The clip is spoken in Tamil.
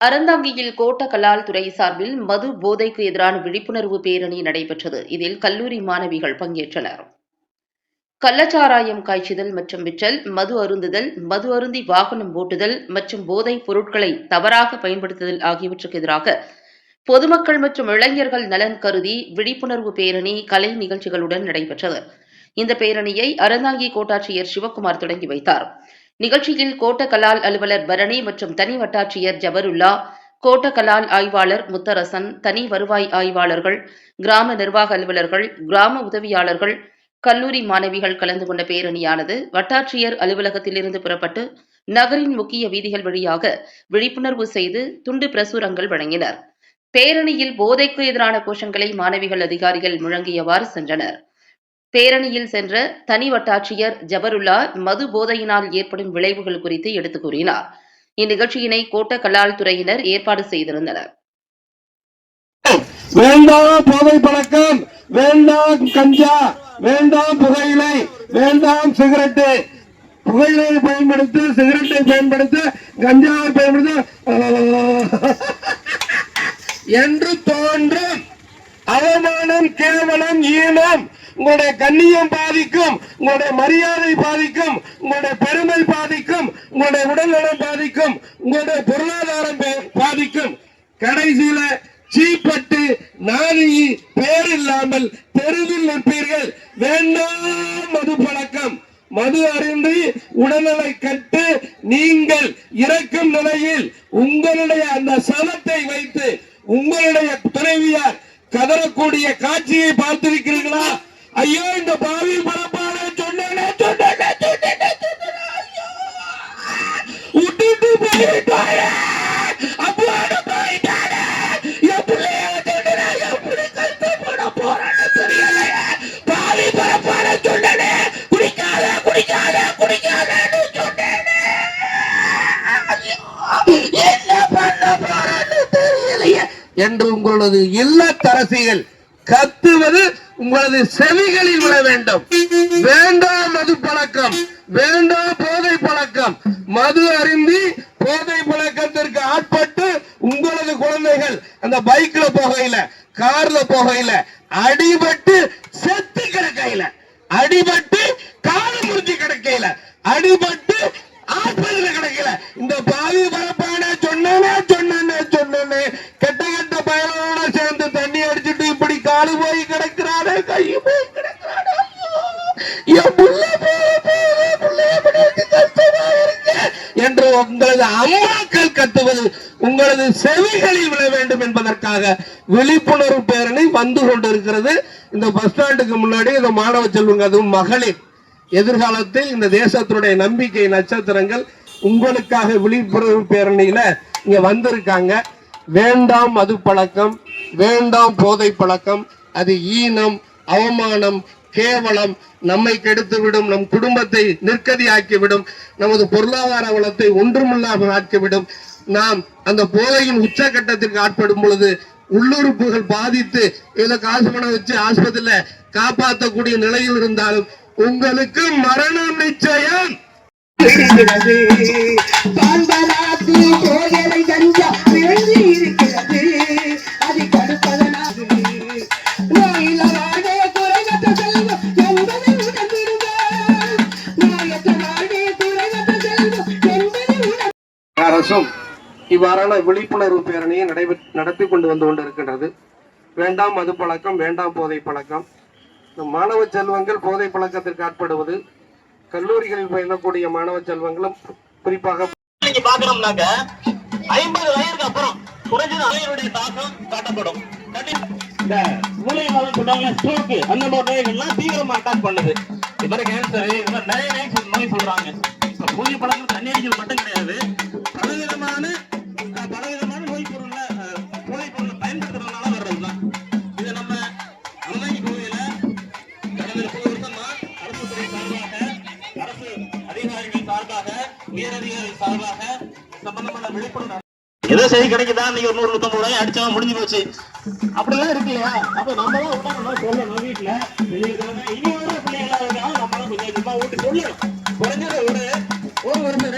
அறந்தாங்கியில் கோட்ட கலால் துறை சார்பில் மது போதைக்கு எதிரான விழிப்புணர்வு பேரணி நடைபெற்றது. இதில் கல்லூரி மாணவிகள் பங்கேற்றனர். கள்ளச்சாராயம் காய்ச்சுதல் மற்றும் விற்றல் மது அருந்துதல் மது அருந்தி வாகனம் ஓட்டுதல் மற்றும் போதைப் பொருட்களை தவறாக பயன்படுத்துதல் ஆகியவற்றுக்கு எதிராக பொதுமக்கள் மற்றும் இளைஞர்கள் நலன் கருதி விழிப்புணர்வு பேரணி கலை நிகழ்ச்சிகளுடன் நடைபெற்றது. இந்த பேரணியை அறந்தாங்கி கோட்டாட்சியர் சிவக்குமார் தொடங்கி வைத்தார். நிகழ்ச்சியில் கோட்ட கலால் அலுவலர் பரணி மற்றும் தனி வட்டாட்சியர் ஜபருல்லா கோட்ட கலால் ஆய்வாளர் முத்தரசன் தனி வருவாய் ஆய்வாளர்கள் கிராம நிர்வாக அலுவலர்கள் கிராம உதவியாளர்கள் கல்லூரி மாணவிகள் கலந்து கொண்ட பேரணியானது வட்டாட்சியர் அலுவலகத்திலிருந்து புறப்பட்டு நகரின் முக்கிய வீதிகள் வழியாக விழிப்புணர்வு செய்து துண்டு பிரசுரங்கள் வழங்கினர். பேரணியில் போதைக்கு எதிரான கோஷங்களை மாணவிகள் அதிகாரிகள் முழங்கியவாறு சென்றனர். பேரணியில் சென்ற தனி வட்டாட்சியர் ஜபருல்லா மது போதையினால் ஏற்படும் விளைவுகள் குறித்து எடுத்துக் கூறினார். இந்நிகழ்ச்சியினை கோட்ட கலால் துறையினர் ஏற்பாடு செய்திருந்தனர். வேண்டாம் போதை பழக்கம் வேண்டாம் கஞ்சா வேண்டாம் புகையிலை வேண்டாம் சிகரெட்டு. புகையிலை பயன்படுத்த சிகரெட்டை பயன்படுத்த கஞ்சாவை பயன்படுத்த என்று தோன்றும் அவமானம் கேவலம் ஈனம் உங்களுடைய கண்ணியம் பாதிக்கும் உங்களுடைய மரியாதை பாதிக்கும் உங்களுடைய பெருமை பாதிக்கும் உங்களுடைய உடல்நலம் பாதிக்கும் உங்களுடைய பொருளாதாரம் பாதிக்கும். கடைசியில சீப்பட்டு நாரி பேர் இல்லாமல் தெருவில் நிற்பீர்கள். வேண்டாம் மது பழக்கம். மது அறிந்து உடல்நலை கட்டு நீங்கள் இறக்கும் நிலையில் உங்களுடைய அந்த சமத்தை வைத்து உங்களுடைய துணைவியார் கதறக்கூடிய காட்சியை பார்த்திருக்கிறீர்களா? ஐயோ இந்த பாவி பரப்பான சொன்னேனே சொன்னேனே சொன்னேனே சொன்னேனே, ஐயோ! விட்டுட்டு போயிட்டாரு. அப்பாடு போயிட்டாரே. என் பிள்ளைய சொன்னேனே எப்படி கஷ்டப்பட போறேன்னு தெரியலையே. பாவி பரப்பான சொன்னேனே. குடிக்காத குடிக்காத குடிக்காதன்னு சொன்னேனே. என்ன பண்ண போறேன்னு தெரியலையே. என்று உங்களது இல்லத்தரசிகள் கத்துவது உங்களது செவிகளில் விட வேண்டும். வேண்டாம் மது பழக்கம். வேண்டாம் போதை பழக்கம். மது அருந்தி போதை பழக்கத்திற்கு ஆட்பட்டு உங்களது குழந்தைகள் அந்த பைக்ல போகையில கார்ல போகையில அடிபட்டு செத்து கிடக்கையில அடிபட்டு காலம் முறிஞ்சு கிடக்கையில அடிபட்டு கிடக்குறானே கை என் புள்ள என்று உங்களது அம்மாக்கள் கத்துவது உங்களது செவிகளில் விழ வேண்டும் என்பதற்காக விழிப்புணர்வு பேரணி வந்து கொண்டிருக்கிறது. இந்த பஸ் ஸ்டாண்டுக்கு முன்னாடி இந்த மாணவ செல்வங்க அதுவும் மகளிர். எதிர்காலத்தில் இந்த தேசத்தினுடைய நம்பிக்கை நட்சத்திரங்கள் உங்களுக்காக விழிப்புணர்வு பேரணியில இங்க வந்திருக்காங்க. வேண்டாம் மது பழக்கம் வேண்டாம் போதை பழக்கம் அது ஈனம் அவமானம் கேவலம் நம்மை கெடுத்துவிடும் நம் குடும்பத்தை நிற்கதியாக்கிவிடும் நமது பொருளாதார வளத்தை ஒன்றுமில்லாமல் ஆக்கிவிடும். நாம் அந்த போதையின் உச்சகட்டத்திற்கு ஆட்படும் பொழுது உள்ளுறுப்புகள் பாதித்து இதை காசு பணம் வச்சு ஆஸ்பத்திரியில காப்பாற்றக்கூடிய நிலையில் இருந்தாலும் உங்களுக்கு மரணம் நிச்சயம். அரசும் இவ்வாறான விழிப்புணர்வு பேரணியை நடைபெற் நடத்தி கொண்டு வந்து கொண்டிருக்கின்றது. வேண்டாம் மது பழக்கம் வேண்டாம் போதை பழக்கம். இந்த மாணவ செல்வங்கள் போதை பழக்கத்திற்கு ஆட்படுவது கல்லூரிகளில் பயிலக்கூடிய மாணவ செல்வங்களும் குறிப்பாக பாக்குறோம்னாக்க ஐம்பது வயதுக்கு அப்புறம் குறைஞ்சது அலையருடைய தாக்கம் காட்டப்படும். இந்த மூளையினாலும் சொல்றாங்க ஸ்ட்ரோக் அந்த மாதிரி நோய்கள்லாம் தீவிரமா அட்டாக் பண்ணுது. இது மாதிரி கேன்சர் இது மாதிரி நிறைய நோய் சொல்- நோய் சொல்றாங்க. இப்ப பூஜை பழக்கம் தண்ணி அடிக்கிறது மட்டும் சார்பாக சார்பாக சம்பந்தமான விழிப்புணர்வு ஏதோ சரி கிடைக்குதா? நீங்க ஒரு நூறு நூத்தம்பது ரூபாய் அடிச்சா முடிஞ்சு போச்சு. அப்படிலாம் இருக்கு இல்லையா? அப்ப நம்ம தான் உட்காந்து சொல்லணும் வீட்டுல பெரியவங்க, இனி வர பிள்ளைகளா இருக்காங்க நம்ம தான் கொஞ்சம் கொஞ்சமா விட்டு சொல்லணும். குறைஞ்சது ஒரு ஒரு வருஷம்